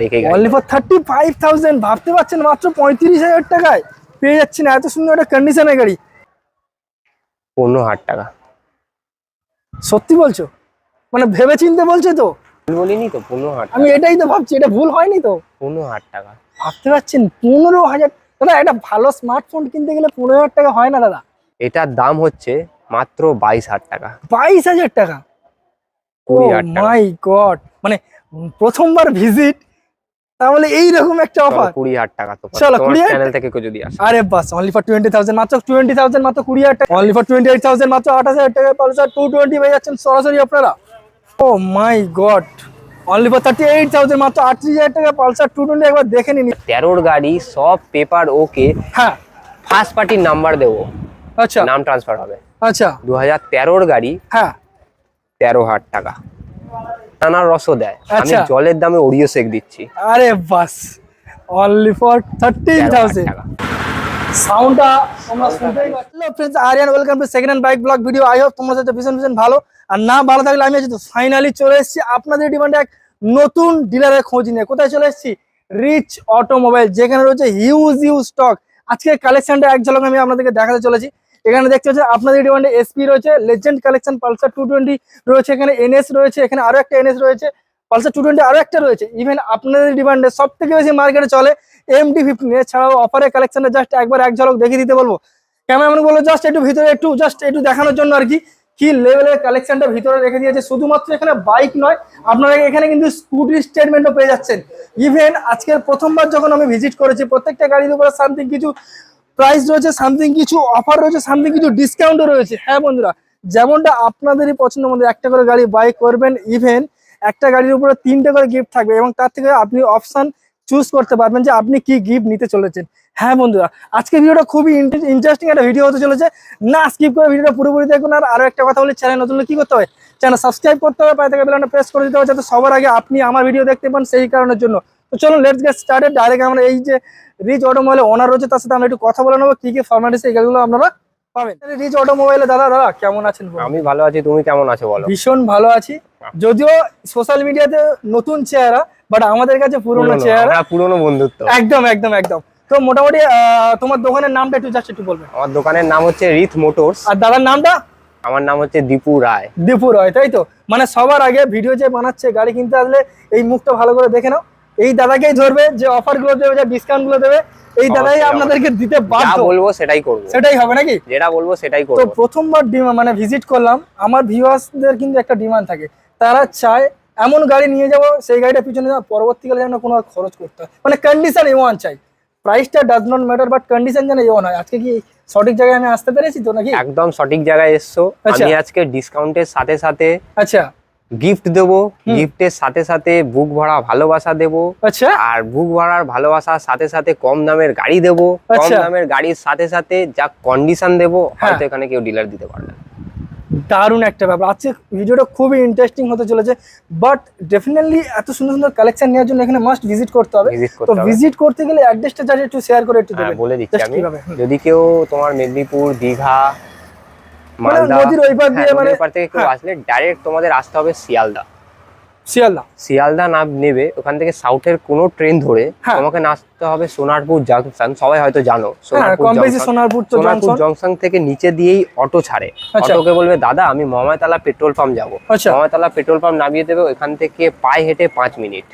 দেখে only for thirty five thousand ভাবতে পারছেন মাত্র পঁয়ত্রিশ হাজার টাকায়। পেয়ে যাচ্ছেন এত সুন্দর একটা গাড়ি। পনেরো হাজার টাকা। সত্যি বলছো? মানে ভেবে চিনতে বলছো তো? বলিনি তো পনেরো হাজার আমি এটাই তো ভাবছি এটা ভুল হয়নি তো? পনেরো হাজার টাকা। ভাবতে পারছেন পনেরো হাজার দাদা একটা ভালো স্মার্টফোন কিনতে গেলে পনেরো হাজার টাকা হয় না দাদা? এটার দাম হচ্ছে মাত্র বাইশ হাজার টাকা। বাইশ হাজার টাকা? ও কুড়ি হাজার টাকা। মাই গড মানে প্রথমবার ভিজিট তাহলে এইরকম একটা অফার কুড়ি হাজার টাকা তো চলো, 20,000 চ্যানেল থেকে কেউ যদি আসে। আরে বাস অনলি ফর টোয়েন্টি থাউজেন্ড মাত্র টোয়েন্টি থাউজেন্ড মাত্র কুড়ি হাজার টাকা। Only for twenty eight thousand মাত্র আঠাশ হাজার টাকা। পালসার টু টোয়েন্টি পেয়ে যাচ্ছেন সরাসরি আপনারা। ও my God. Only for thirty eight thousand মাত্র আটত্রিশ হাজার টাকা। পালসার টু টোয়েন্টি একবার দেখে নিন। তেরোর গাড়ি সব পেপার ওকে হ্যাঁ। ফার্স্ট পার্টির নাম্বার দেবো। আচ্ছা। নাম ট্রান্সফার হবে। আচ্ছা। দু হাজার তেরোর গাড়ি হ্যাঁ। তেরো হাজার টাকা। টানার রসও দেয়। আমি আচ্ছা। জলের দামে ওরিও শেক দিচ্ছি। আরে বাস অনলি ফর থার্টিন 13,000 থাউজেন্ড সাউন্ডটা তোমরা শুনতেই পাচ্ছ। Hello friends Aryan welcome to second hand bike blog video I hope তোমরা সাথে ভীষণ ভীষণ ভালো। আর না ভালো থাকলে আমি আছি ফাইনালি চলে এসেছি আপনাদের ডিমান্ডে এক নতুন ডিলারের খোঁজ নিয়ে। কোথায় চলে এসেছি? রিচ অটোমোবাইল যেখানে রয়েছে হিউজ হিউজ স্টক আজকে কালেকশনটা এক ঝলক আমি আপনাদেরকে দেখাতে চলেছি। এখানে দেখতে হচ্ছে আপনাদের ডিমান্ডে এসপি রয়েছে লেজেন্ড কালেকশন পালসার টু রয়েছে, এখানে এনএস রয়েছে, এখানে আরও একটা এনএস রয়েছে পালসার টু টোয়েন্টি আরও একটা রয়েছে। ইভেন আপনাদের ডিমান্ডে সব থেকে বেশি মার্কেটে চলে এমডি ফিফটিন এছাড়াও অফারের কালেকশনে জাস্ট একবার এক ঝলক দেখিয়ে দিতে বলব। ক্যামেরাম্যান বলব জাস্ট একটু ভিতরে একটু জাস্ট একটু দেখানোর জন্য আর কি। কি লেভেলের কালেকশনটা ভিতরে রেখে দিয়েছে? শুধুমাত্র এখানে বাইক নয়, আপনারা এখানে কিন্তু স্কুটির স্টেটমেন্টও পেয়ে যাচ্ছেন। ইভেন আজকের প্রথমবার যখন আমি ভিজিট করেছি, প্রত্যেকটা গাড়ির উপরে সামথিং কিছু প্রাইস রয়েছে সামথিং কিছু অফার রয়েছে সামথিং কিছু ডিসকাউন্টও রয়েছে। হ্যাঁ বন্ধুরা, যেমনটা আপনাদেরই পছন্দের মধ্যে একটা করে গাড়ি বাই করবেন ইভেন একটা গাড়ির উপরে তিনটে করে গিফট থাকবে এবং তার থেকে আপনি অপশান চুজ করতে পারবেন যে আপনি কি গিফট নিতে চলেছেন। হ্যাঁ বন্ধুরা, আজকে ভিডিওটা খুবই ইন্টারেস্টিং একটা ভিডিও হতে চলেছে। না স্কিপ করে ভিডিওটা পুরোপুরি দেখুন। আর আরও একটা কথা বলি চ্যানেল নতুন কি করতে হবে চ্যানেল সাবস্ক্রাইব করতে হবে, পায়ে থেকে বেলাটা প্রেস করে দিতে হবে, যাতে সবার আগে আপনি আমার ভিডিও দেখতে পান সেই কারণের জন্য। তো চলুন লেটস গেট স্টার্টেড ডাইরেক্ট আমরা এই যে রিচ অটোমোবাইলে ওনার রয়েছে তার সাথে আমরা একটু কথা বলে নেব কি কি ফর্মালিটিস এগুলো আপনারা পাবেন। রিচ অটোমোবাইলে দাদা দাদা কেমন আছেন আমি ভালো আছি তুমি কেমন আছো বলো? ভীষণ ভালো আছি। যদিও সোশ্যাল মিডিয়াতে নতুন চেহারা বাট আমাদের কাছে পুরনো চেহারা। পুরনো বন্ধুত্ব। একদম একদম একদম। তো মোটামুটি তোমার দোকানের নামটা একটু জাস্ট একটু বলবে আমার দোকানের নাম হচ্ছে রিথ মোটরস আর দাদার নামটা? আমার নাম হচ্ছে দীপু রায়। দীপুর রায় তাই তো? মানে সবার আগে ভিডিও যে বানাচ্ছে গাড়ি কিনতে আসলে এই মুখটা ভালো করে দেখে নাও। এই দাদাকেই ধরবে যে অফারগুলো দেবে যে ডিসকাউন্টগুলো দেবে এই দাদাই আপনাদেরকে দিতে বাধ্য। বলব সেটাই করব। সেটাই হবে নাকি? যেটা বলব সেটাই তো করব। প্রথমবার ডিমা- মানে ভিজিট করলাম আমার ভিউয়ার্সদের কিন্তু একটা ডিমান্ড থাকে। তারা চায় এমন গাড়ি নিয়ে যাব সেই গাড়িটা পিছনে পরবর্তীকালে যেন কোনো খরচ করতে হয়। মানে কন্ডিশন এ ওয়ান চাই। প্রাইসটা does not matter but condition যেন এ ওয়ান হয়। আজকে কি সঠিক জায়গায় আমি আসতে পেরেছি তো নাকি? একদম সঠিক জায়গায় এসছো। আচ্ছা। আমি আজকে ডিসকাউন্টের সাথে সাথে আচ্ছা। গিফট দেবো গিফটের সাথে সাথে বুক ভরা ভালোবাসা দেবো আচ্ছা। আর বুক ভরার ভালোবাসার সাথে সাথে কম দামের গাড়ি দেবো কম আচ্ছা। দামের গাড়ির সাথে সাথে যা কন্ডিশন দেবো হ্যাঁ। হয়তো এখানে কেউ ডিলার দিতে পারবে দারুণ একটা ব্যাপার। আজকে ভিডিওটা খুবই ইন্টারেস্টিং হতে চলেছে বাট ডেফিনেটলি এত সুন্দর সুন্দর কালেকশন নেওয়ার জন্য এখানে মাস্ট ভিজিট করতে হবে। তো ভিজিট করতে গেলে অ্যাড্রেসটা জাস্ট একটু শেয়ার করে একটু হ্যাঁ বলে দিচ্ছি আমি। যদি কেউ তোমার মেদিনীপুর দীঘা নদীর ওই পার দিয়ে হ্যাঁ, মানে- পার থেকে কেউ হ্যাঁ। আসলে ডাইরেক্ট তোমাদের আসতে হবে শিয়ালদা শিয়ালদা শিয়ালদা না নেবে ওখান থেকে সাউথের কোনো ট্রেন ধরে হ্যাঁ। তোমাকে নাচতে হবে সোনারপুর জাংশন সবাই হয়তো জানো সোনারপুর। সোনারপুর জংশন থেকে নিচে দিয়েই অটো ছাড়ে আচ্ছা। অটোকে বলবে দাদা আমি মমাতলা পেট্রোল পাম্প যাব মমাতলা পেট্রোল পাম্প নামিয়ে দেবে ওখান থেকে পায়ে হেঁটে পাঁচ মিনিট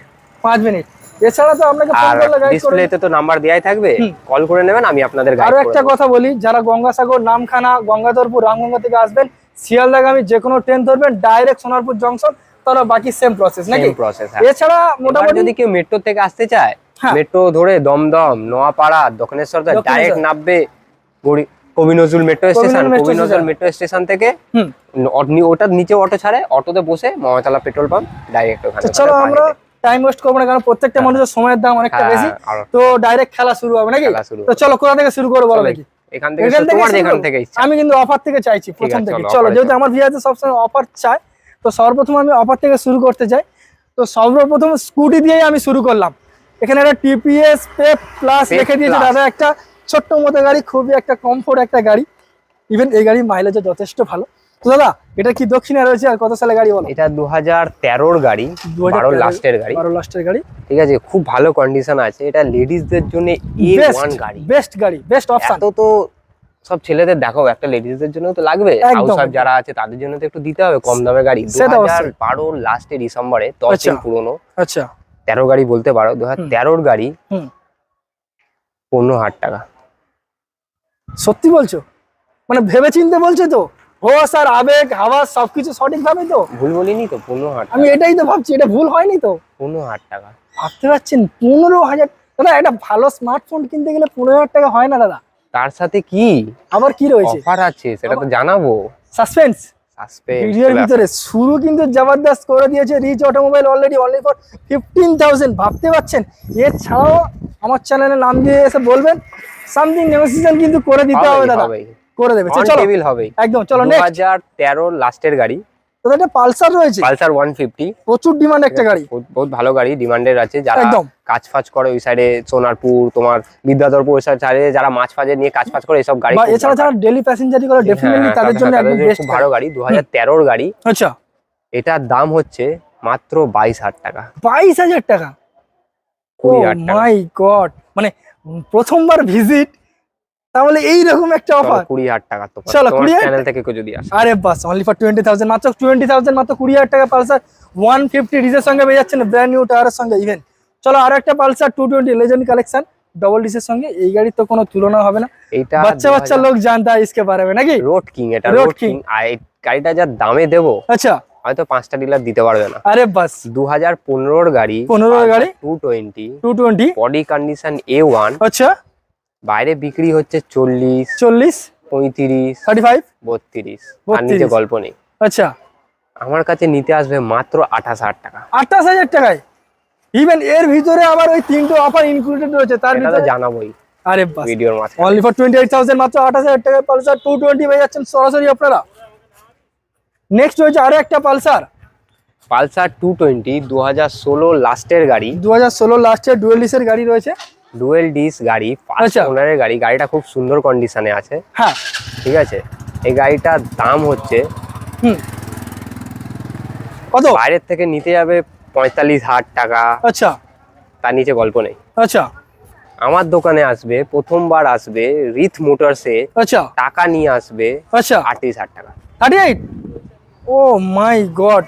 পাঁচ মিনিট এছাড়া তো আপনাকে ফোন আর করলে গাইড ডিসপ্লেতে তো নাম্বার দেওয়াই থাকবে। কল করে নেবেন আমি আপনাদের গাইড আরও করে একটা কথা বলি যারা গঙ্গাসাগর নামখানা গঙ্গাধরপুর রামগঙ্গা থেকে আসবেন শিয়ালদাগামী যে কোনো ট্রেন ধরবেন ডাইরেক্ট সোনারপুর জংশন তারা বাকি সেম প্রসেস নাকি? Same হ্যাঁ। এছাড়া মোটামুটি যদি কেউ মেট্রো থেকে আসতে চায় হ্যাঁ। মেট্রো ধরে দমদম নোয়াপাড়া দক্ষিণেশ্বর। ডাইরেক্ট নামবে কবি নজরুল মেট্রো স্টেশন কবি নজরুল মেট্রো স্টেশন থেকে ওটার নিচে অটো ছাড়ে অটোতে বসে মমতলা পেট্রোল পাম্প ডাইরেক্ট ওখানে চলো আমরা পায়ে টাইম ওয়েস্ট করব না কারণ প্রত্যেকটা মানুষের সময়ের দাম অনেকটা হ্যাঁ, বেশি। তো ডাইরেক্ট খেলা শুরু হবে নাকি? তো চলো কোথা থেকে শুরু করব বলো ইচ্ছা। আমি কিন্তু অফার থেকে চাইছি প্রথম থেকে। চলো, যেহেতু আমার ভিআতে সবসময় অফার চাই তো সর্বপ্রথম আমি অফার থেকে শুরু করতে চাই। তো সর্বপ্রথম স্কুটি দিয়েই আমি শুরু করলাম। এখানে একটা টিপিএস পে প্লাস রেখে দিয়েছে দাদা একটা ছোট্ট মতো গাড়ি খুবই একটা কমফোর্ট একটা গাড়ি। ইভেন এই গাড়ির মাইলেজও যথেষ্ট ভালো। দাদা এটা কি দক্ষিণে রয়েছে আর কত সালে গাড়ি বলো? এটা দু হাজার তেরোর গাড়ি বারো লাস্টের গাড়ি। বারো লাস্টের গাড়ি। ঠিক আছে খুব ভালো কন্ডিশন আছে। এটা লেডিসদের জন্য এ ওয়ান গাড়ি। বেস্ট গাড়ি বেস্ট অপশন এত তো সব ছেলেদের দেখো একটা লেডিসদের জন্য তো লাগবে। একদম, যারা আছে তাদের জন্য তো একটু দিতে হবে কম দামে গাড়ি। দু হাজার। বারো লাস্টে ডিসেম্বরে দশ আচ্ছা। দিন পুরোনো। আচ্ছা। তেরো গাড়ি বলতে পারো দু হাজার তেরোর গাড়ি হুম। পনেরো হাজার টাকা। সত্যি বলছো? মানে ভেবে চিনতে বলছো তো? হোস আর আবেগ হাওয়া সবকিছু সঠিক ভাবে তো? ভুল বলিনি তো পনেরো হাজার আমি এটাই তো ভাবছি এটা ভুল হয়নি তো? পনেরো হাজার টাকা। ভাবতে পারছেন পনেরো হাজার দাদা একটা ভালো স্মার্টফোন কিনতে গেলে পনেরো হাজার টাকা হয় না দাদা? তার সাথে কি? আবার কি রয়েছে? অফার আছে সেটা তো জানাব। সাসপেন্স সাসপেন্স ভিডিওর ভিতরে শুরু কিন্তু জবরদস্ত করে দিয়েছে Rich Automobile already only for fifteen thousand ভাবতে পারছেন? এছাড়াও আমার চ্যানেলে নাম দিয়ে এসে বলবেন সামথিং নেগোসিয়েশন কিন্তু করে দিতে হবে দাদা। করে দেবে। চলো টেবিল হবে একদম চলো দু নেক্সট হাজার তেরোর লাস্টের গাড়ি। দাদা একটা পালসার রয়েছে? পালসার ওয়ান ফিফটি প্রচুর ডিমান্ড একটা গাড়ি। বহুত ভালো গাড়ি ডিমান্ডের আছে। যারা। কাজ ফাজ করে ওই সাইডে সোনারপুর তোমার বিদ্যাধরপুর ওই সাইডে যারা মাছ ফাজে নিয়ে কাজ ফাজ করে এইসব গাড়ি বা এছাড়া যারা ডেলি প্যাসেঞ্জারি করে হ্যাঁ, ডেফিনেটলি তাদের জন্য একদম বেস্ট ভালো গাড়ি। দু হাজার তেরোর গাড়ি। আচ্ছা। এটার দাম হচ্ছে মাত্র বাইশ হাজার টাকা। বাইশ হাজার টাকা? ও মাই গড মানে প্রথমবার ভিজিট তাহলে এইরকম একটা অফার কুড়ি হাজার টাকা তো চলো, 20,000 চ্যানেল থেকে কেউ যদি আসে। আরে বাস অনলি ফর টোয়েন্টি থাউজেন্ড মাত্র টোয়েন্টি থাউজেন্ড মাত্র কুড়ি হাজার টাকা পালসার। ওয়ান ফিফটি ডিজের সঙ্গে পেয়ে যাচ্ছেন ব্র্যান্ড নিউ টায়ারের সঙ্গে ইভেন চলো আর একটা Pulsar two twenty legend collection double ডিসের সঙ্গে। এই গাড়ির তো কোনো তুলনা হবে না। এইটা বাচ্চা বাচ্চা লোক জানতে ইসকে পারবে নাকি? রোড কিং এটা রোড কিং। আর এই গাড়িটা যা দামে দেবো আচ্ছা। হয়তো পাঁচটা ডিলার দিতে পারবে না। আরে বাস। দু হাজার পনেরোর গাড়ি 15 এর গাড়ি? Two twenty two twenty body condition A one আচ্ছা। বাইরে বিক্রি হচ্ছে চল্লিশ চল্লিশ পঁয়ত্রিশ থার্টি ফাইভ বত্রিশ। আর নিচে গল্প নেই। আচ্ছা। আমার কাছে নিতে আসবে মাত্র আঠাশ হাজার টাকা। আঠাশ হাজার টাকায়? ইভেন এর ভিতরে আবার ওই তিনটে অফার ইনক্লুডেড রয়েছে তার ভিতরে জানাবোই আরে বাস। ভিডিওর মাঝখানে। Only for twenty eight thousand মাত্র আঠাশ হাজার টাকায় পালসার টু টোয়েন্টি পেয়ে যাচ্ছেন সরাসরি আপনারা। নেক্সট রয়েছে আরও একটা পালসার পালসার টু টোয়েন্টি দু হাজার ষোলো লাস্টের গাড়ি। দু হাজার ষোলো লাস্টের ডুয়েলিসের গাড়ি রয়েছে। ডুয়েল ডিস গাড়ি ফার্স্ট আচ্ছা। ওনারের গাড়ি। গাড়িটা খুব সুন্দর কন্ডিশনে আছে। হ্যাঁ। ঠিক আছে? এই গাড়িটার দাম হচ্ছে কত? বাইরের থেকে নিতে যাবে পঁয়তাল্লিশ হাজার টাকা। আচ্ছা। তার নিচে গল্প নেই। আচ্ছা। আমার দোকানে আসবে প্রথমবার আসবে রিথ মোটরসে আচ্ছা। টাকা নিয়ে আসবে আচ্ছা। আটত্রিশ হাজার টাকা। Thirty eight oh my God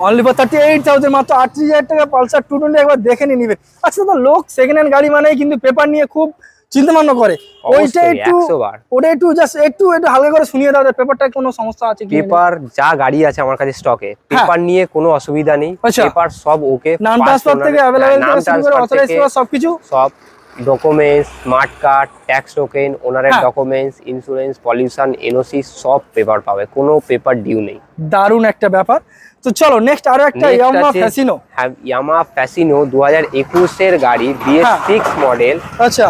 only for thirty eight thousand মাত্র আটত্রিশ হাজার টাকা। পালসার টু টোয়েন্টি একবার দেখে নিয়ে নিবে। আচ্ছা তো লোক সেকেন্ড হ্যান্ড গাড়ি মানে কিন্তু পেপার নিয়ে খুব চিন্তা ভাবনা করে। ওইটা একটু ওটা একটু জাস্ট একটু একটু হালকা করে শুনিয়ে দাও পেপারটা কোনো সমস্যা আছে পেপার যা গাড়ি আছে আমার কাছে স্টকে পেপার নিয়ে কোনো অসুবিধা নেই। হ্যাঁ। আচ্ছা। পেপার সব ওকে নাম ট্রান্সফার থেকে থেকে শুরু করে অথরাইজ করা সবকিছু? সব documents smart card tax token ওনারের হ্যাঁ। ডকুমেন্টস ইন্স্যুরেন্স পলিউশন এনওসি সব পেপার পাবে। কোনো পেপার ডিউ নেই। দারুণ একটা ব্যাপার। তো চলো নেক্সট আরও একটা ইয়ামা ফ্যাসিনো ইয়ামা ফ্যাসিনো দু হাজার একুশের গাড়ি বিএস হ্যাঁ। সিক্স মডেল আচ্ছা।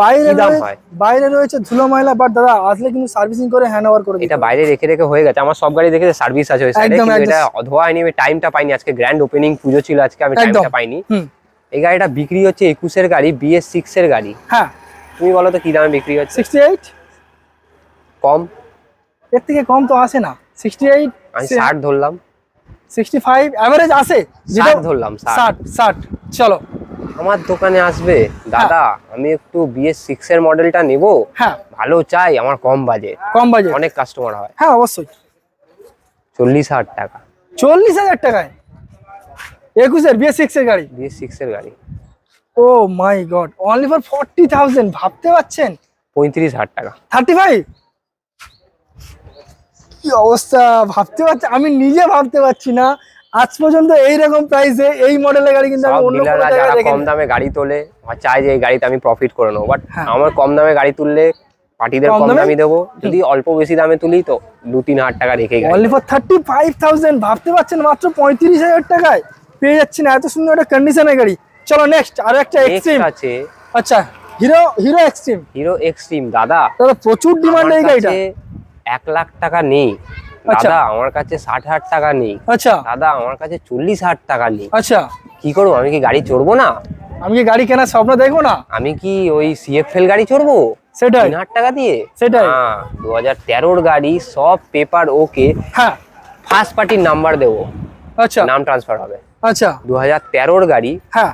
বাইরে হয়? বাইরে রয়েছে ধুলো ময়লা বাট দাদা আসলে কিন্তু সার্ভিসিং করে হ্যান্ড ওভার করে এটা বাইরে রেখে রেখে হয়ে গেছে। আমার সব গাড়ি দেখে সার্ভিস আছে একদম, এটা ধোয়া হয়নি আমি টাইমটা পাইনি। আজকে গ্র্যান্ড ওপেনিং পুজো ছিল আজকে আমি। টাইমটা পাইনি। এই গাড়িটা বিক্রি হচ্ছে একুশের গাড়ি বিএস সিক্স এর গাড়ি। হ্যাঁ। তুমি বলো তো কি দামে বিক্রি হচ্ছে? সিক্সটি এইট কম? এর থেকে কম তো আসে না। সিক্সটি এইট আমি ষাট ধরলাম। সিক্সটি ফাইভ অ্যাভারেজ আসে যেটা ধরলাম ষাট। ষাট চলো। আমার দোকানে আসবে। দাদা আমি একটু বিএস সিক্স এর মডেলটা নেব। হ্যাঁ। ভালো চাই আমার কম বাজেট কম বাজেট অনেক কাস্টমার হয়। হ্যাঁ অবশ্যই। চল্লিশ হাজার টাকা। চল্লিশ হাজার টাকায়? একুশের বিএস সিক্স এর গাড়ি? বিএস সিক্স এর গাড়ি। ও my god only for forty thousand ভাবতে পারছেন? পঁয়ত্রিশ হাজার টাকা। থার্টি ফাইভ কি অবস্থা? ভাবতে পারছি আমি নিজে ভাবতে পারছি না। আজ পর্যন্ত এইরকম প্রাইসে এই মডেলের গাড়ি কিন্তু আমি অন্য কোনো জায়গায় কম দামে গাড়ি তোলে চায় যে এই গাড়িতে আমি প্রফিট করে নেব। বাট হ্যাঁ। আমার কম দামে গাড়ি তুললে পার্টিদের কম দামে? দেবো। যদি অল্প বেশি দামে তুলি তো দু তিন হাজার টাকা রেখে only for thirty five thousand ভাবতে পারছেন মাত্র পঁয়ত্রিশ হাজার টাকায়? পেয়ে যাচ্ছেন এত সুন্দর একটা কন্ডিশনের গাড়ি। চলো নেক্সট আর একটা এক্সট্রিম আছে। আচ্ছা hero hero extreme hero extreme দাদা। দাদা প্রচুর ডিমান্ড এই গাড়িটা। এক লাখ টাকা নেই। আচ্ছা। দাদা আমার কাছে ষাট হাজার টাকা নেই। আচ্ছা। দাদা আমার কাছে চল্লিশ হাজার টাকা নেই। আচ্ছা। কি করব আমি কি গাড়ি চড়বো না? আমি কি গাড়ি কেনার স্বপ্ন দেখব না? আমি কি ওই সিএফএল গাড়ি চড়বো? সেটাই। হাজার টাকা দিয়ে? সেটাই। দু হাজার তেরোর গাড়ি সব পেপার ওকে হ্যাঁ। ফার্স্ট পার্টির নাম্বার দেবো। আচ্ছা। নাম ট্রান্সফার হবে। আচ্ছা। দু হাজার তেরোর গাড়ি হ্যাঁ।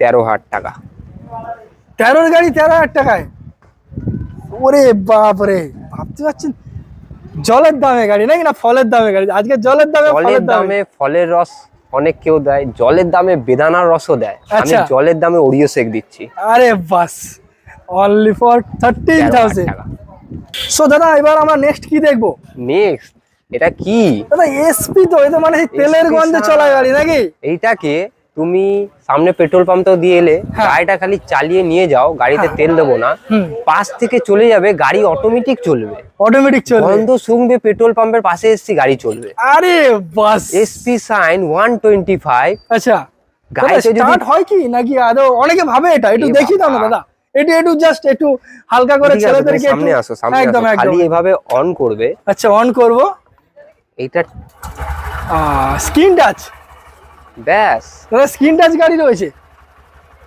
তেরো হাজার টাকা। তেরোর গাড়ি তেরো হাজার টাকায়? ওরে বাপ রে ভাবতে পারছেন? জলের দামে গাড়ি নাকি না ফলের দামে গাড়ি? আজকে জলের দামে ফলের দামে। ফলের রস অনেক কেউ দেয় জলের দামে বেদানার রসও দেয়। আমি আচ্ছা। জলের দামে ওরিও শেক দিচ্ছি। আরে বাস only for thirteen 13,000 thousand so দাদা এবার আমরা নেক্সট কি দেখব? নেক্সট এটা কি? দাদা এসপি তো এটা মানে তেলের গন্ধে সার। চলা গাড়ি নাকি? এইটাকে তুমি সামনে পেট্রোল পাম্প তো দিয়ে এলে হ্যাঁ। গাড়িটা খালি চালিয়ে নিয়ে যাও গাড়িতে তেল দেবো না। পাশ থেকে চলে যাবে গাড়ি অটোমেটিক চলবে। অটোমেটিক চলবে। গন্ধ শুনবে পেট্রোল পাম্পের পাশে এসছি গাড়ি চলবে। আরে বাস। SP shine one twenty five আচ্ছা গাড়িতে স্টার্ট হয় কি নাকি আদৌ? অনেকে ভাবে এটা একটু দেখি দাও না দাদা। একটু একটু জাস্ট একটু হালকা করে ছেলেদেরকে সামনে আসো সামনে একদম খালি এভাবে অন করবে। আচ্ছা অন করব। এইটা স্ক্রিন টাচ ব্যাস। দাদা স্ক্রিন টাচ গাড়ি রয়েছে।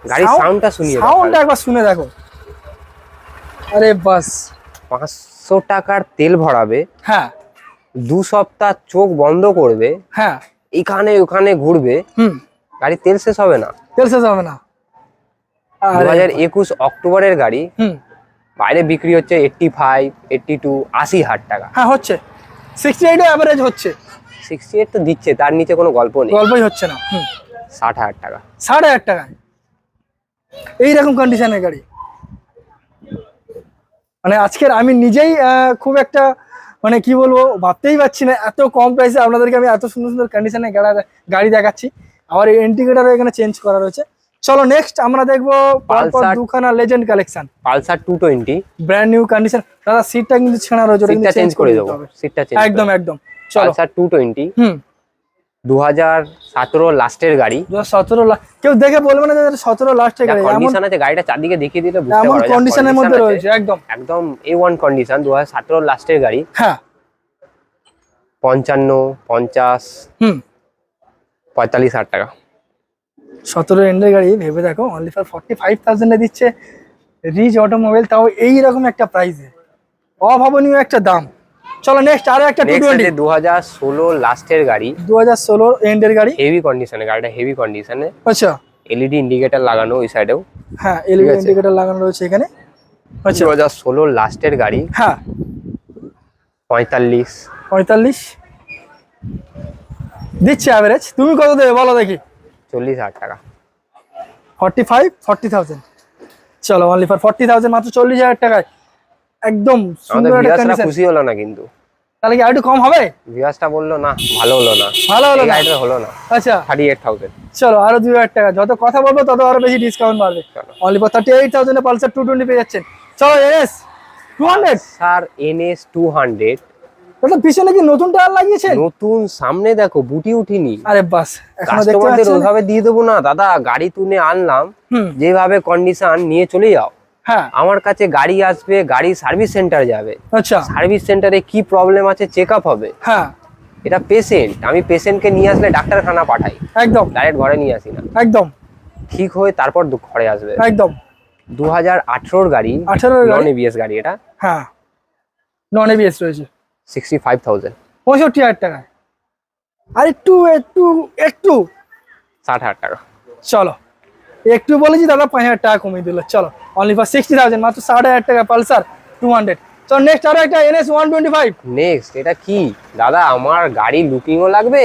গাড়ির সাউন্ডটা শুনিয়ে সাউন্ডটা একবার শুনে দেখো। আরে বাস। পাঁচশো টাকার তেল ভরাবে হ্যাঁ। দু সপ্তাহ চোখ বন্ধ করবে হ্যাঁ। এখানে ওখানে ঘুরবে হুম। গাড়ি তেল শেষ হবে না। তেল শেষ হবে না। দু হাজার একুশ অক্টোবরের গাড়ি হুম। বাইরে বিক্রি হচ্ছে এইট্টি ফাইভ এইট্টি টু আশি হাজার টাকা। হ্যাঁ হচ্ছে। সিক্সটি এইট অ্যাভারেজ হচ্ছে। সিক্সটি এইট তো দিচ্ছে তার নিচে কোনো গল্প নেই। গল্পই হচ্ছে না ষাট হাজার টাকা। ষাট হাজার টাকায়? এইরকম কন্ডিশনের গাড়ি। মানে আজকের আমি নিজেই খুব একটা মানে কি বলব ভাবতেই পারছি না এত কম প্রাইসে আপনাদেরকে আমি এত সুন্দর সুন্দর কন্ডিশনে গাড়ি দেখাচ্ছি। আবার ইন্ডিকেটারও এখানে চেঞ্জ করা রয়েছে। চলো নেক্সট আমরা দেখব Pulsar- দুখানা legend collection Pulsar two twenty brand new condition দাদা সিটটা কিন্তু ছেঁড়া রয়েছে চেঞ্জ করে দেবো। সিটটা একদম একদম। পালসার টু টোয়েন্টি হুম। দু হাজার সতেরো লাস্টের গাড়ি। সতেরো কেউ দেখে বলবে না যে সতেরো লাস্টে গাড়ি। কন্ডিশন আছে গাড়িটা চারদিকে দেখিয়ে দিলে বুঝতে এমন কন্ডিশনের মধ্যে রয়েছে একদম। একদম এ ওয়ান কন্ডিশন দু হাজার সতেরো লাস্টের গাড়ি। হ্যাঁ। পঞ্চান্ন পঞ্চাশ হুম। পঁয়তাল্লিশ হাজার টাকা। সতেরো এন্ডের গাড়ি ভেবে দেখো অনলি ফর ফর্টি ফাইভ থাউজেন্ডে দিচ্ছে। রিচ অটোমোবাইল তাও এইরকম একটা প্রাইসে অভাবনীয় একটা দাম। চলো নেক্সট আরও একটা টু নেক্সট টোয়েন্টি আছে দু হাজার ষোলো লাস্টের গাড়ি। দু হাজার ষোলোর এন্ডের গাড়ি হেভি কন্ডিশনে গাড়িটা হেভি কন্ডিশনে আচ্ছা। এলইডি ইন্ডিকেটর লাগানো ওই সাইডেও হ্যাঁ এলইডি। ইন্ডিকেটর লাগানো রয়েছে এখানে। আচ্ছা। দু হাজার ষোলো লাস্টের গাড়ি। হ্যাঁ। পঁয়তাল্লিশ। পঁয়তাল্লিশ। দিচ্ছে অ্যাভারেজ তুমি কত দেবে বলো দেখি। চল্লিশ হাজার টাকা। ফর্টি ফাইভ ফর্টি থাউজেন্ড চলো অনলি ফর ফর্টি থাউজেন্ড মাত্র চল্লিশ হাজার টাকায়। একদম সুন্দর একটা খুশি হলো না কিন্তু। তাহলে কি আর একটু কম হবে? ভিউয়ার্সটা বলল না ভালো হলো না। ভালো হলো না? গাড়িটা হলো না। আচ্ছা। থার্টি এইট থাউজেন্ড চলো আরও দুই হাজার টাকা। যত কথা বলব তত আরও বেশি ডিসকাউন্ট বাড়বে। Only for thirty eight thousand Pulsar two twenty পেয়ে যাচ্ছেন। চলো S two hundred sir NS two hundred দাদা পিছনে কি নতুন টায়ার লাগিয়েছেন? নতুন সামনে দেখো বুটি উঠিনি। আরে বাস এখনও দেখতে পাচ্ছেন? ওইভাবে দিয়ে দেবো না। দাদা গাড়ি তুলে আনলাম। যেভাবে কন্ডিশন নিয়ে চলে যাও। হ্যাঁ। আমার কাছে গাড়ি আসবে গাড়ি সার্ভিস সেন্টার যাবে। আচ্ছা। সার্ভিস সেন্টারে কি প্রবলেম আছে চেক আপ হবে? হ্যাঁ। এটা পেশেন্ট আমি পেশেন্টকে নিয়ে আসলে ডাক্তারখানা পাঠাই। একদম। ডাইরেক্ট ঘরে নিয়ে আসি না। একদম। ঠিক হয়ে তারপর ঘরে আসবে। একদম। দু হাজার আঠেরোর গাড়ি? আঠেরোর নন এবিএস গাড়ি এটা। হ্যাঁ। নন এবিএস রয়েছে। সিক্সটি ফাইভ থাউজেন্ড পঁয়ষট্টি হাজার টাকায় আর একটু একটু একটু। ষাট হাজার টাকা। চলো। একটু বলেছি দাদা পাঁচ হাজার টাকা কমিয়ে দিল। চলো। অনলি ফর সিক্সটি থাউজেন্ড মাত্র ষাট হাজার টাকা পালসার টু হান্ড্রেড চলো নেক্সট আরও একটা NS one twenty five next এটা কি? দাদা আমার গাড়ি লুকিংও লাগবে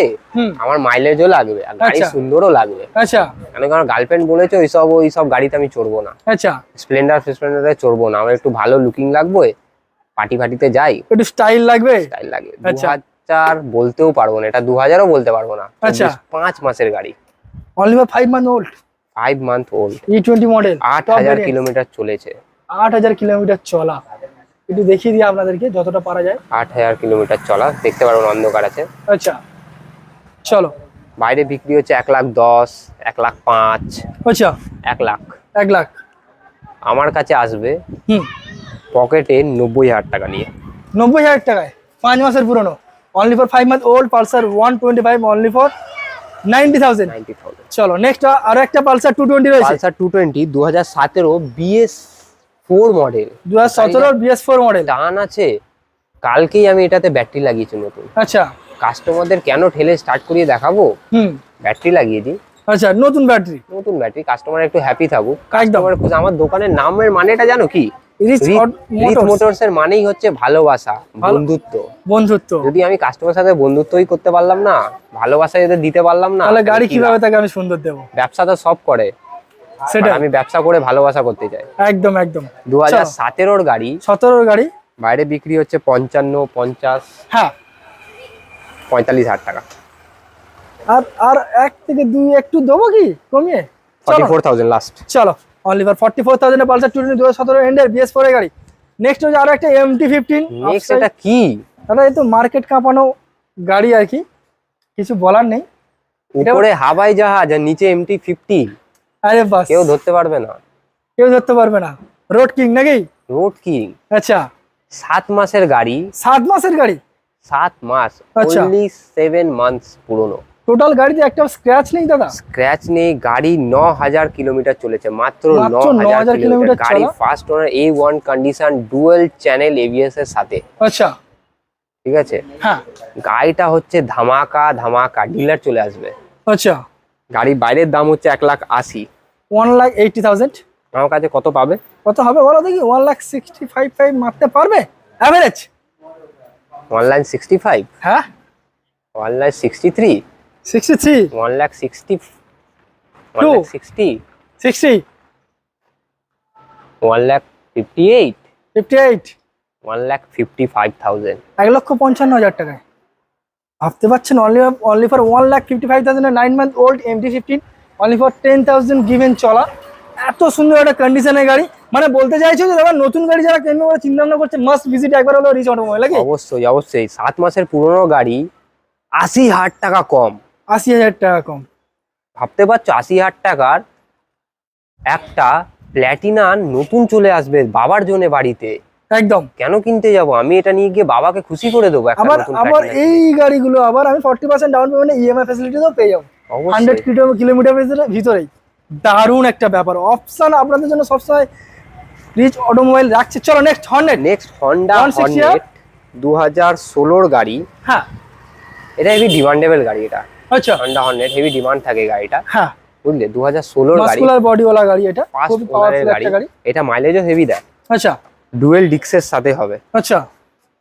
আমার মাইলেজও লাগবে আর গাড়ি আচ্ছা। সুন্দরও লাগবে। আচ্ছা। কেন কারণ গার্লফ্রেন্ড বলেছে ওইসব ওইসব গাড়িতে আমি চড়বো না। আচ্ছা। স্প্লেন্ডার স্প্লেন্ডারে চড়বো না। আমার একটু ভালো লুকিং লাগবে পার্টি ফাটিতে যাই। একটু স্টাইল লাগবে? স্টাইল লাগে। দু আচ্ছা। হাজার বলতেও পারব না এটা দু হাজারও বলতে পারব না। আচ্ছা। পাঁচ মাসের গাড়ি। Only five month old five month old E twenty model আট হাজার কিলোমিটার চলেছে। আট হাজার কিলোমিটার চলা। একটু দেখিয়ে দিই আপনাদেরকে যতটা পারা যায়। আট হাজার কিলোমিটার চলা দেখতে পারবেন অন্ধকার আছে। আচ্ছা চলো। বাইরে বিক্রি হচ্ছে এক লাখ দশ এক লাখ পাঁচ আচ্ছা। এক লাখ। এক লাখ। আমার কাছে আসবে হুম। পকেটে নব্বই হাজার টাকা নিয়ে। নব্বই হাজার টাকায় পাঁচ মাসের পুরনো। Only for five month old Pulsar one twenty five only for ninety thousand. Ninety thousand. চলো নেক্সট আরও একটা পালসার টু টোয়েন্টি রয়েছে। পালসার টু টোয়েন্টি দু হাজার সতেরো বিএস ফোর মডেল। দু হাজার সতেরোর বিএস ফোর মডেল। টান আছে। কালকেই আমি এটাতে ব্যাটারি লাগিয়েছি নতুন। আচ্ছা। কাস্টমারদের কেন ঠেলে স্টার্ট করিয়ে দেখাবো? হুম। ব্যাটারি লাগিয়ে দিই। আচ্ছা নতুন ব্যাটারি। নতুন ব্যাটারি কাস্টমার একটু হ্যাপি থাকুক। কাস্টমার খুশি আমার দোকানের নামের মানেটা জানো কি? রিচ রিচ মোটরস এর মানেই হচ্ছে ভালোবাসা বন্ধুত্ব। বন্ধুত্ব। যদি আমি কাস্টমার সাথে বন্ধুত্বই করতে পারলাম না ভালোবাসা যদি দিতে পারলাম না তাহলে গাড়ি কীভাবে তাকে আমি সুন্দর দেবো? ব্যবসা তো সব করে। সেটা আমি ব্যবসা করে ভালোবাসা করতে চাই। একদম একদম। দু হাজার সতেরোর গাড়ি। সতেরোর গাড়ি? বাইরে বিক্রি হচ্ছে পঞ্চান্ন পঞ্চাশ হ্যাঁ। পঁয়তাল্লিশ হাজার টাকা। আর আর এক থেকে দুই একটু দেবো কি কমিয়ে? ফর্টি ফোর থাউজেন্ড লাস্ট চলো। Forty four thousand Pulsar two দু হাজার সতেরো এন্ডের বিএস ফোর গাড়ি। নেক্সট হচ্ছে আরও একটা এমটি ফিফটিন নেক্সট এটা কি? দাদা এই তো মার্কেট কাঁপানো গাড়ি আর কি। কিছু বলার নেই। উপরে হাওয়াই জাহাজ আর নিচে এমটি ফিফটি আরে বাস। কেউ ধরতে পারবে না। কেউ ধরতে পারবে না। রোড কিং নাকি? রোড কিং আচ্ছা। সাত মাসের গাড়ি। সাত মাসের গাড়ি? সাত মাস। অনলি সেভেন মান্থস পুরনো। টোটাল গাড়িতে একটা স্ক্র্যাচ নেই দাদা? স্ক্র্যাচ নেই গাড়ি ন হাজার কিলোমিটার চলেছে মাত্র ন মাত্র 9,000 হাজার কিলোমিটার। কিলোমিটার গাড়ি first owner A one condition dual channel ABS এর সাথে। আচ্ছা। ঠিক আছে? হ্যাঁ। গাড়িটা হচ্ছে ধামাকা ধামাকা ডিলার চলে আসবে। আচ্ছা। গাড়ি বাইরের দাম হচ্ছে এক লাখ আশি। ওয়ান লাখ এইটি থাউজেন্ড আমার কাছে কত পাবে? কত হবে বলো দেখি? One lakh sixty five five মারতে পারবে? Average one lakh sixty five হ্যাঁ। ওয়ান লাখ সিক্সটি থ্রি লক্ষ পঞ্চান্ন হাজার টাকায়। ভাবতে পারছেন only only for one lakh fifty five thousand nine month old MT fifteen only for ten thousand given চলা। এত সুন্দর একটা কন্ডিশনের গাড়ি। মানে বলতে চাইছো যে দাদা নতুন গাড়ি যারা কেন চিন্তা ভাবনা করছে মাস্ট ভিজিট একবার হলো রিচ অটোমোবাইল অবশ্যই অবশ্যই। সাত মাসের পুরনো গাড়ি আশি হাজার টাকা কম। আশি হাজার টাকা কম। ভাবতে পারছ আশি হাজার টাকার একটা প্ল্যাটিনা নতুন চলে আসবে বাবার জন্য বাড়িতে। একদম। কেন কিনতে যাব? আমি এটা নিয়ে গিয়ে বাবাকে খুশি করে দেবো আবার আবার এই গাড়িগুলো আবার আমি ফর্টি পার্সেন্ট ডাউন পেমেন্টে ইএমআই ফ্যাসিলিটিও পেয়ে যাব। হান্ড্রেড কিলোমিটার ভিতরেই। দারুণ একটা ব্যাপার। অপশন আপনাদের জন্য সবসময় রিচ অটোমোবাইল রাখছে। চলো next Hornet next Honda 160 Hornet দু হাজার ষোলোর গাড়ি। হ্যাঁ। এটা হেভি ডিমান্ডেবল গাড়ি এটা। আচ্ছা। হন্ডা হর্নেট হেভি ডিমান্ড থাকে গাড়িটা। হ্যাঁ। বুঝলে? দু হাজার ষোলোর গাড়ি বডিওয়ালা গাড়ি এটা। খুবই পাওয়ারফুল একটা গাড়ি। এটা মাইলেজও হেভি দেয়। আচ্ছা। ডুয়েল ডিক্সের সাথে হবে। আচ্ছা।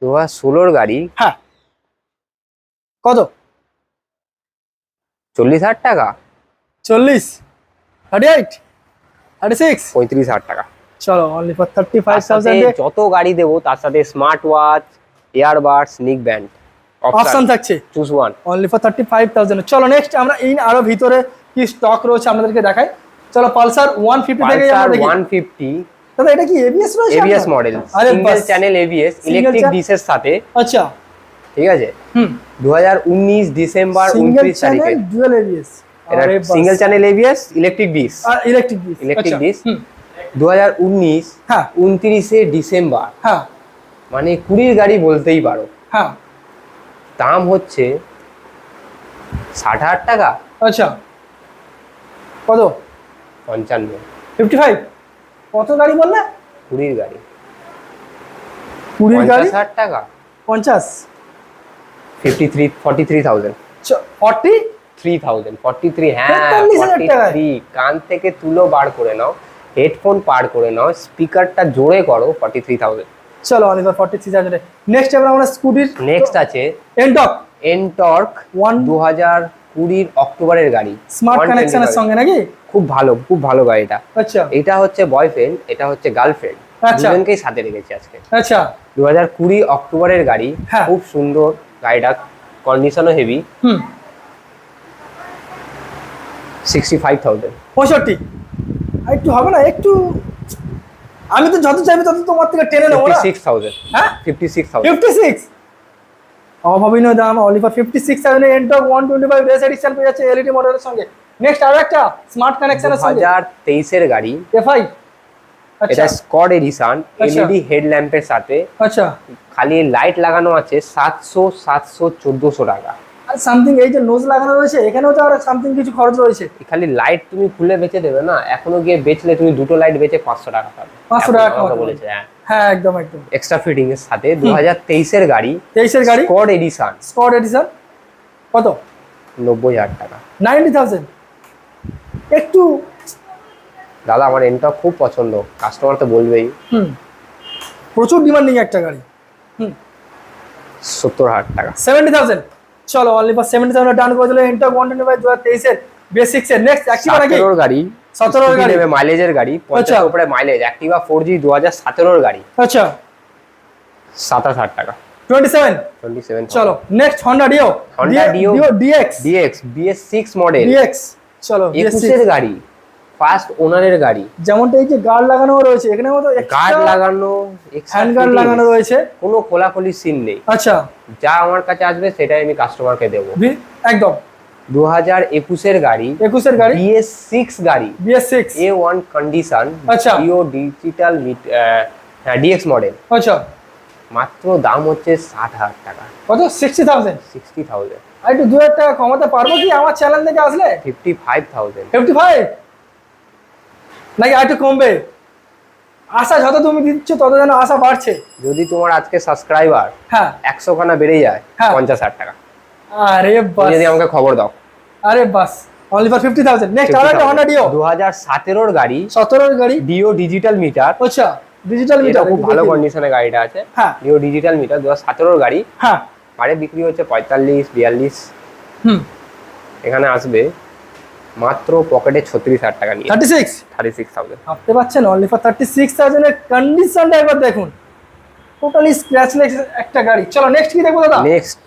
দু হাজার ষোলোর গাড়ি হ্যাঁ। কত? চল্লিশ হাজার টাকা। চল্লিশ। থার্টি এইট থার্টি সিক্স পঁয়ত্রিশ হাজার টাকা। চলো only for thirty five thousand যত গাড়ি দেবো তার সাথে smart watch earbuds neck band option থাকছে। Choose one only for thirty five thousand চলো নেক্সট আমরা এই আরও ভিতরে কি স্টক রয়েছে আপনাদেরকে দেখাই। চলো পালসার ওয়ান ফিফটি থেকে ওয়ান ফিফটি দাদা এটা কি এবিএস রয়েছে ABS model single channel ABS electric ডিসের সাথে। আচ্ছা। ঠিক আছে? হুম। দু হাজার উনিশ ডিসেম্বর সিঙ্গেল উনত্রিশ তারিখে। চ্যানেল ডুয়াল এবিএস এটা single channel ABS electric disc আর ইলেকট্রিক ডিস ইলেকট্রিক ডিস হুম। দু হাজার উনিশ হ্যাঁ। উনত্রিশে ডিসেম্বর। হ্যাঁ। মানে কুড়ির গাড়ি বলতেই পারো। হ্যাঁ। দাম হচ্ছে ষাট হাজার টাকা। আচ্ছা। কত? পঞ্চান্ন। ফিফটি ফাইভ কত গাড়ি বললে? কুড়ির গাড়ি। কুড়ির গাড়ি? হাজার টাকা। পঞ্চাশ। Fifty three forty three thousand forty three thousand forty three হ্যাঁ 43,000 ফর্টি থ্রি কান থেকে তুলো বার করে নাও হেডফোন পার করে নাও স্পিকারটা জোরে করো ফর্টি থ্রি থাউজেন্ড চলো for forty three thousand next এবার আমরা স্কুটির নেক্সট আছে এনটর্ক ওয়ান দু হাজার কুড়ির অক্টোবরের গাড়ি। স্মার্ট 125 কানেকশনের সঙ্গে নাকি? খুব ভালো খুব ভালো গাড়িটা আচ্ছা। এটা হচ্ছে বয়ফ্রেন্ড এটা হচ্ছে গার্লফ্রেন্ড আচ্ছা। দুজনকেই সাথে রেখেছি আজকে। আচ্ছা। দু হাজার কুড়ি অক্টোবরের গাড়ি হ্যাঁ। খুব সুন্দর গাড়িটা কন্ডিশনও হেভি হুম। সিক্সটি ফাইভ থাউজেন্ড পঁয়ষট্টি। আর একটু হবে না একটু আমি তো যত চাইবি তত তোমার থেকে টেনে নেব না। সিক্স থাউজেন্ড হ্যাঁ? ফিফটি সিক্স ফিফটি সিক্স অভাবনীয় দাম Oliver fifty six thousand end of one twenty five race edition পেয়ে যাচ্ছে এলইডি মডেলের সঙ্গে। নেক্সট আরও একটা স্মার্ট কানেকশনের সঙ্গে। হাজার তেইশের গাড়ি। এফআই আচ্ছা। এটা স্কট এডিশন। এলইডি হেডল্যাম্পের সাথে। আচ্ছা। খালি লাইট লাগানো আছে সাতশো সাতশো চোদ্দশো টাকা। সামথিং এই যে নোজ লাগানো রয়েছে এখানেও তো আর সামথিং কিছু খরচ রয়েছে। খালি লাইট তুমি খুলে বেচে দেবে না এখনও গিয়ে বেচলে তুমি দুটো লাইট বেচে পাঁচশো টাকা পাবে। 500 টাকা এখন বলেছে হ্যাঁ। হ্যাঁ একদম একদম। এক্সট্রা ফিটিং এর সাথে দু হাজার তেইশের গাড়ি তেইশের গাড়ি? স্কড এডিশন স্কট এডিশন কত? নব্বই হাজার টাকা। Ninety thousand? একটু। দাদা আমার এনটা খুব পছন্দ। কাস্টমার তো বলবেই। হুম। প্রচুর ডিমান্ডিং একটা গাড়ি। হুম। সত্তর হাজার টাকা। সেভেন্টি থাউজেন্ড চলো only for seventy thousand done করে দিলে ইন্টার ওয়ান টোয়েন্টি ফাইভ দু হাজার তেইশের বেসিক্স এর নেক্সট অ্যাক্টিভা নাকি? সতেরোর গাড়ি 17 এর গাড়ি। মাইলেজের গাড়ি পঞ্চাশ আচ্ছা। উপরে মাইলেজ অ্যাক্টিভা ফোর জি দু হাজার সতেরোর গাড়ি। আচ্ছা। সাতাশ হাজার টাকা। টোয়েন্টি সেভেন টোয়েন্টি সেভেন চলো next Honda Dio Dio। Dio DX DX BS six model DX চলো একুশের গাড়ি। ফার্স্ট ওনারের গাড়ি। যেমনটা এই যে গার্ড লাগানো রয়েছে এখানে মতো গার্ড লাগানো হ্যান্ড গার্ড লাগানো রয়েছে। কোনো খোলাখুলি সিন নেই। আচ্ছা। যা আমার কাছে আসবে সেটাই আমি কাস্টমারকে দেবো। একদম। দু হাজার একুশের গাড়ি একুশের গাড়ি? বিএস সিক্স গাড়ি। BS six A one condition আচ্ছা। জিও ডিজিটাল হ্যাঁ ডিএক্স মডেল আচ্ছা। মাত্র দাম হচ্ছে ষাট হাজার টাকা। কত? সিক্সটি থাউজেন্ড সিক্সটি থাউজেন্ড আর একটু দু হাজার টাকা কমাতে পারব কি? আমার চ্যানেল থেকে আসলে? Fifty five thousand fifty five নাকি আর একটু কমবে? আশা যত তুমি দিচ্ছ তত যেন আশা বাড়ছে। যদি তোমার আজকে সাবস্ক্রাইবার হ্যাঁ। একশো খানা বেড়ে যায় হ্যাঁ। পঞ্চাশ হাজার টাকা। আরে বাস। যদি আমাকে খবর দাও। আরে বাস। Only for fifty thousand next আর একটা হন্ডা ডিও দু হাজার সতেরোর গাড়ি। সতেরোর গাড়ি? ডিও ডিজিটাল মিটার আচ্ছা ডিজিটাল মিটার খুব ভালো কন্ডিশনে গাড়িটা আছে। হ্যাঁ। ডিও ডিজিটাল মিটার দু হাজার সতেরোর গাড়ি। হ্যাঁ। বারে বিক্রি হচ্ছে পঁয়তাল্লিশ বিয়াল্লিশ। হুম। এখানে আসবে। মাত্র পকেটে ছত্রিশ হাজার টাকা নিয়ে thirty six thirty six thousand ভাবতে পারছেন? অনলি ফর থার্টি সিক্স থাউজেন্ডের কন্ডিশনটা একবার দেখুন। টোটালি স্ক্র্যাচলেস একটা গাড়ি। চলো নেক্সট কি দেখব দাদা? নেক্সট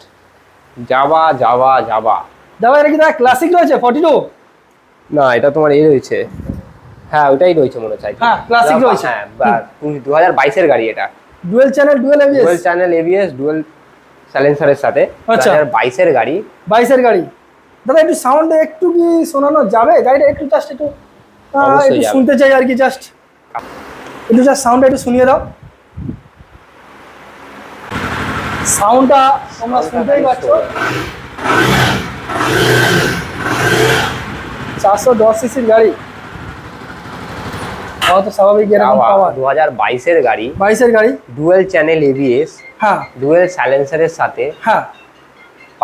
যাবা যাবা যাবা দাদা এটা কি দাদা ক্লাসিক রয়েছে? ফর্টি টু না এটা তোমার এই রয়েছে। হ্যাঁ ওটাই রয়েছে মনে হচ্ছে হ্যাঁ, classic রয়েছে। হ্যাঁ দু হাজার বাইশের গাড়ি এটা। Dual channel dual dual ABS channel ABS dual সাইলেন্সারের সাথে। আচ্ছা। বাইশের গাড়ি। বাইশের গাড়ি। দাদা একটু সাউন্ড একটু কি শোনানো যাবে? গাড়িটা একটু জাস্ট একটু একটু শুনতে চাই আর কি জাস্ট একটু জাস্ট সাউন্ডটা একটু শুনিয়ে দাও। সাউন্ডটা তোমরা শুনতেই পাচ্ছ। চারশো দশ সিসির গাড়ি। হয়তো স্বাভাবিক এরকম হাজার বাইশের গাড়ি। বাইশের গাড়ি। ডুয়েল চ্যানেল এবিএস হ্যাঁ। ডুয়েল সাইলেন্সারের সাথে। হ্যাঁ।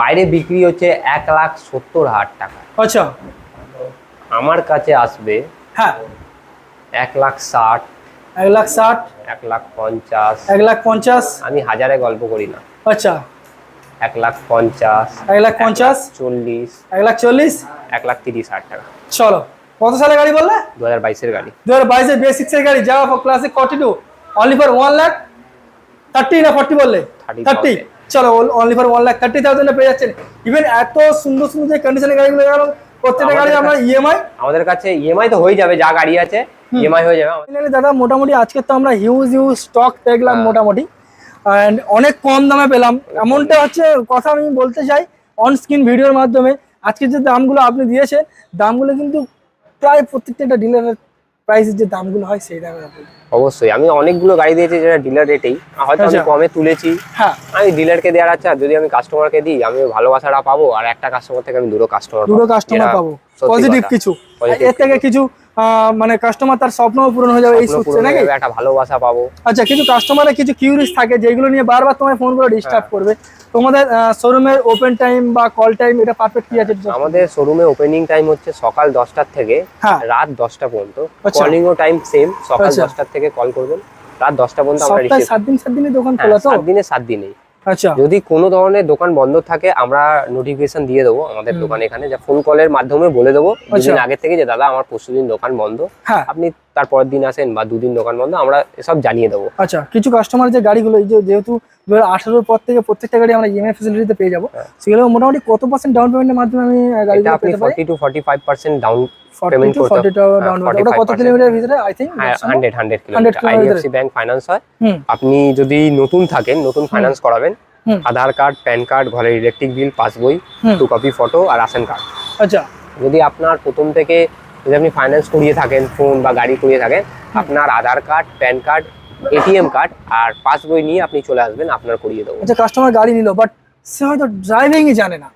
বাইরে বিক্রি হচ্ছে এক লাখ সত্তর হাজার টাকা আচ্ছা আমার কাছে আসবে হ্যাঁ এক লাখ ষাট এক লাখ ষাট এক লাখ পঞ্চাশ এক লাখ পঞ্চাশ আমি হাজারে গল্প করি না আচ্ছা এক লাখ পঞ্চাশ এক লাখ পঞ্চাশ চল্লিশ এক লাখ চল্লিশ এক লাখ তিরিশ হাজার টাকা চলো কত সালে গাড়ি বললে দু হাজার বাইশের গাড়ি দু হাজার বাইশের বেসিক্স এর গাড়ি যাওয়া classic forty two only for one lakh thirty না ফর্টি বললে 30,000 থার্টি চলো only for one lakh thirty থাউজেন্ডে পেয়ে যাচ্ছেন। ইভেন এত সুন্দর সুন্দর যে কন্ডিশনের গাড়িগুলো গেল প্রত্যেকটা গাড়ি আমরা ইএমআই আমাদের কাছে ইএমআই তো হয়ে যাবে যা গাড়ি আছে ইএমআই হয়ে যাবে। ফাইনালি দাদা মোটামুটি আজকে তো আমরা হিউজ হিউজ স্টক দেখলাম হ্যাঁ। মোটামুটি। অ্যান্ড অনেক কম দামে পেলাম। এমনটা হচ্ছে কথা আমি বলতে চাই অন স্ক্রিন ভিডিওর মাধ্যমে। আজকে যে দামগুলো আপনি দিয়েছেন দামগুলো কিন্তু প্রায় প্রত্যেকটা ডিলারের প্রাইসের যে দামগুলো হয় সেই দামে অবশ্যই আমি অনেকগুলো গাড়ি দিয়েছি যেটা ডিলার রেটেই হয়তো আমি আচ্ছা। কমে তুলেছি। হ্যাঁ। আমি ডিলারকে দেওয়ার আছে যদি আমি কাস্টমারকে দিই আমি ভালোবাসাটা পাবো। আর একটা কাস্টমার থেকে আমি দুটো কাস্টমার দুটো কাস্টমার পাবো। পজিটিভ কিছু। এর থেকে কিছু মানে কাস্টমার তার স্বপ্নও পূরণ হয়ে যাবে এই সূত্রে নাকি? একটা ভালোবাসা পাবো। আচ্ছা কিছু কাস্টমারের কিছু কিউরিস থাকে যেগুলো নিয়ে বারবার তোমায় ফোন করে ডিস্টার্ব হ্যাঁ। করবে। তোমাদের শোরুমের ওপেন টাইম বা কল টাইম এটা পারফেক্ট কি আছে? আমাদের শোরুমে ওপেনিং টাইম হচ্ছে সকাল দশটার থেকে হ্যাঁ। রাত দশটা পর্যন্ত। আচ্ছা। কলিং ও টাইম সেম সকাল আচ্ছা। দশটার থেকে কল করবেন। রাত দশটা পর্যন্ত আমরা সপ্তাহে রিসিভ সাত দিন সাত দিনই দোকান খোলা তো? সাত দিনে সাত দিনেই। আচ্ছা। যদি কোনো ধরনের দোকান বন্ধ থাকে আমরা নোটিফিকেশন দিয়ে দেবো আমাদের দোকান এখানে। যে ফোন কলের মাধ্যমে বলে দেবো দুদিন আচ্ছা। আগে থেকে যে দাদা আমার পরশু দিন দোকান বন্ধ। হ্যাঁ। আপনি তারপরের দিন আসেন বা দুদিন দোকান বন্ধ আমরা এসব জানিয়ে দেবো। আচ্ছা কিছু কাস্টমার যে গাড়িগুলো যে যেহেতু দু হাজার আঠারোর পর থেকে প্রত্যেকটা গাড়ি আমরা ইএমআই ফেসিলিটিতে পেয়ে যাব। হ্যাঁ। সেগুলো মোটামুটি কত পার্সেন্ট ডাউন পেমেন্টের মাধ্যমে আমি আহ, আপনি পেতে পারি? Forty two forty five percent down forty করতে হ্যাঁ, ওটা কত কিলোমিটার ভিতরে? I think hundred hundred 100 kilometre. Kilometre. Bank finance হয়। আপনি যদি নতুন থাকেন নতুন ফাইন্যান্স করাবেন আধার কার্ড প্যান কার্ড ঘরের electric bill passbook two copy photo আর রেশন কার্ড আচ্ছা। যদি আপনার প্রথম থেকে যদি আপনি ফাইন্যান্স করিয়ে থাকেন ফোন বা গাড়ি করিয়ে থাকেন আপনার Aadhaar card PAN card ATM card আর পাসবই নিয়ে আপনি চলে আসবেন আপনার করিয়ে দেবো। আচ্ছা কাস্টমার গাড়ি নিল বাট সে হয়তো ড্রাইভিংই জানে না।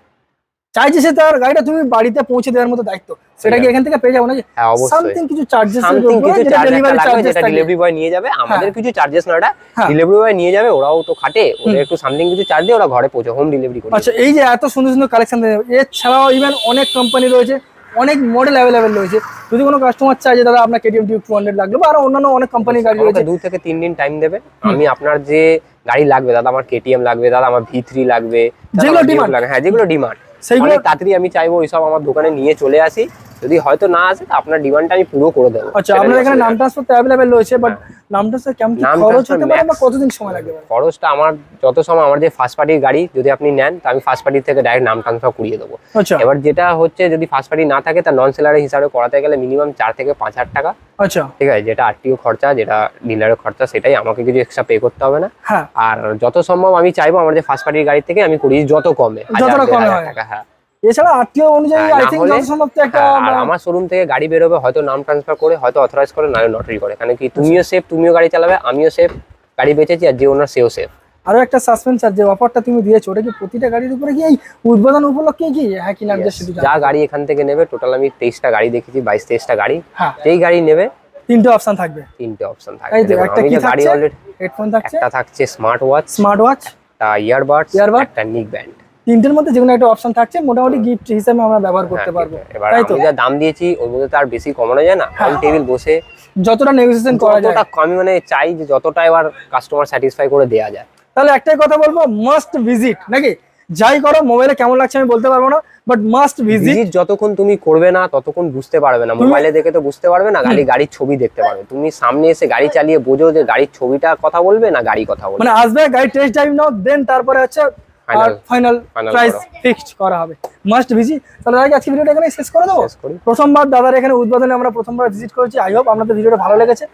চাইছে সে তার গাড়িটা তুমি বাড়িতে পৌঁছে দেওয়ার মতো দায়িত্ব। সেটা কি এখান থেকে পেয়ে যাব না হ্যাঁ অবশ্যই। সামথিং কিছু চার্জেস সামথিং কিছু ডেলিভারি চার্জেস যেটা ডেলিভারি বয় নিয়ে যাবে। আমাদের কিছু চার্জেস না ওটা হ্যাঁ। ডেলিভারি বয় নিয়ে যাবে ওরাও তো খাটে ওদের একটু সামথিং কিছু চার্জ দিয়ে ওরা ঘরে পৌঁছে হোম ডেলিভারি করে আচ্ছা এই যে এত সুন্দর সুন্দর কালেকশন এছাড়াও ইভেন অনেক কোম্পানি রয়েছে অনেক মডেল অ্যাভেলেবেল রয়েছে। যদি কোনো কাস্টমার চায় যে দাদা আপনার কেটিএম টিউব টু হান্ড্রেড লাগবে বা আরও অন্যান্য অনেক কোম্পানির গাড়ি রয়েছে। দু থেকে তিন দিন টাইম দেবে। আমি আপনার যে গাড়ি লাগবে দাদা আমার কেটিএম লাগবে দাদা আমার ভি থ্রি লাগবে যেগুলো ডিমান্ড লাগে হ্যাঁ যেগুলো ডিমান্ড সেইগুলো তাড়াতাড়ি আমি চাইব ওইসব আমার দোকানে নিয়ে চলে আসি। যদি হয়তো না আসে আপনার ডিমান্ডটা আমি পুরো করে দেবো। আচ্ছা আপনার এখানে নাম ট্রান্সফার তো অ্যাভেলেবেল রয়েছে বাট নাম ট্রান্সফার কেমন কি খরচ হতে পারে বা কতদিন সময় লাগবে? খরচটা আমার যত সময় আমার যে ফার্স্ট পার্টির গাড়ি যদি আপনি নেন তা আমি ফার্স্ট পার্টির থেকে ডাইরেক্ট নাম ট্রান্সফার করিয়ে দেবো। আচ্ছা। এবার যেটা হচ্ছে যদি ফার্স্ট পার্টি না থাকে তা নন সেলারের হিসাবে করাতে গেলে মিনিমাম চার থেকে পাঁচ হাজার টাকা। আচ্ছা। ঠিক আছে যেটা আরটিও খরচা যেটা ডিলারের খরচা সেটাই আমাকে কিছু এক্সট্রা পে করতে হবে না। হ্যাঁ। আর যত সম্ভব আমি চাইব আমার যে ফার্স্ট পার্টির গাড়ি থেকে আমি করি যত কমে হাজার, হয়। টাকা হ্যাঁ। এছাড়া আত্মীয় অনুযায়ী আই না থিঙ্ক যত সম্ভব একটা হ্যাঁ, আর আমার শোরুম থেকে গাড়ি বেরোবে হয়তো নাম ট্রান্সফার করে হয়তো অথরাইজ করে নাহলে নটারি করে। কারণ কি তুমিও সেফ তুমিও গাড়ি চালাবে আমিও সেফ গাড়ি বেচেছি আর যে ওনার সেও সেফ আরও একটা সাসপেন্স আর যে অফারটা তুমি দিয়েছ ওটা কি প্রতিটা গাড়ির উপরে কি এই উদ্বোধন উপলক্ষে কি হ্যাঁ কি জাস্ট যা গাড়ি এখান থেকে নেবে টোটাল আমি তেইশটা গাড়ি দেখেছি বাইশ তেইশটা গাড়ি। হ্যাঁ। যেই গাড়ি নেবে তিনটে অপশন থাকবে। তিনটে অপশন থাকে দেখুন, একটা কি গাড়ি থাকছে? অলরেডি হেডফোন থাকছে? একটা থাকছে স্মার্ট ওয়াচ স্মার্ট ওয়াচ একটা ইয়ারবাডস Earbud? একটা নিক ব্যান্ড তিনটের মধ্যে যে কোনো একটা অপশন থাকছে মোটামুটি গিফট হিসেবে আমরা ব্যবহার করতে পারব। এবার তাই তো? যা দাম দিয়েছি ওর মধ্যে তো আর বেশি কমানো যায় না। হ্যাঁ। অন টেবিল বসে যতটা নেগোসিয়েশন করা যায়। যতটা আমি মানে চাই যে যতটা এবার কাস্টমার স্যাটিসফাই করে দেওয়া যায়। তাহলে একটাই কথা বলব মাস্ট ভিজিট নাকি? যাই করো মোবাইলে কেমন লাগছে আমি বলতে পারব না বাট মাস্ট ভিজিট ভিজিট যতক্ষণ তুমি করবে না ততক্ষণ বুঝতে পারবে না। মোবাইলে দেখে তো বুঝতে পারবে না গাড়ি গাড়ির ছবি দেখতে পারবে। তুমি সামনে এসে গাড়ি চালিয়ে বোঝো যে গাড়ির ছবিটা কথা বলবে না গাড়ি কথা বলবে। মানে আসবে গাড়ি টেস্ট ড্রাইভ নাও দেন তারপরে হচ্ছে আর ফাইনাল প্রাইস ফিক্সড করা। হবে। মাস্ট ভিজিট তাহলে আগে আজকে ভিডিওটা এখানে শেষ করে দেবো? প্রথমবার দাদার এখানে উদ্বোধনে আমরা প্রথমবার ভিজিট করেছি। আই হোপ আপনাদের ভিডিওটা ভালো লেগেছে।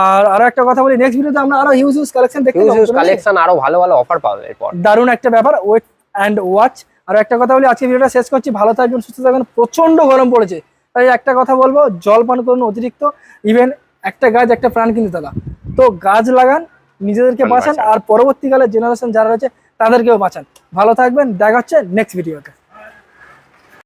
আর আরও একটা কথা বলি নেক্সট ভিডিওতে আমরা আরও হিউজ হিউজ কালেকশন দেখতে ইউজ পাবো ইউজ তো নাকি? কালেকশন আরও ভালো ভালো অফার পাবে এরপর। দারুণ একটা ব্যাপার ওয়েট অ্যান্ড ওয়াচ আর একটা কথা বলি আজকে ভিডিওটা শেষ করছি। ভালো থাকবেন সুস্থ থাকবেন। প্রচণ্ড গরম পড়েছে। তাই একটা কথা বলব জল পান করুন অতিরিক্ত ইভেন একটা গাছ একটা প্রাণ কিন্তু দাদা। তো গাছ লাগান নিজেদেরকে বাঁচান। বাঁচান। আর পরবর্তীকালে জেনারেশন যারা রয়েছে তাদেরকেও বাঁচান। ভালো থাকবেন দেখা হচ্ছে নেক্সট ভিডিওতে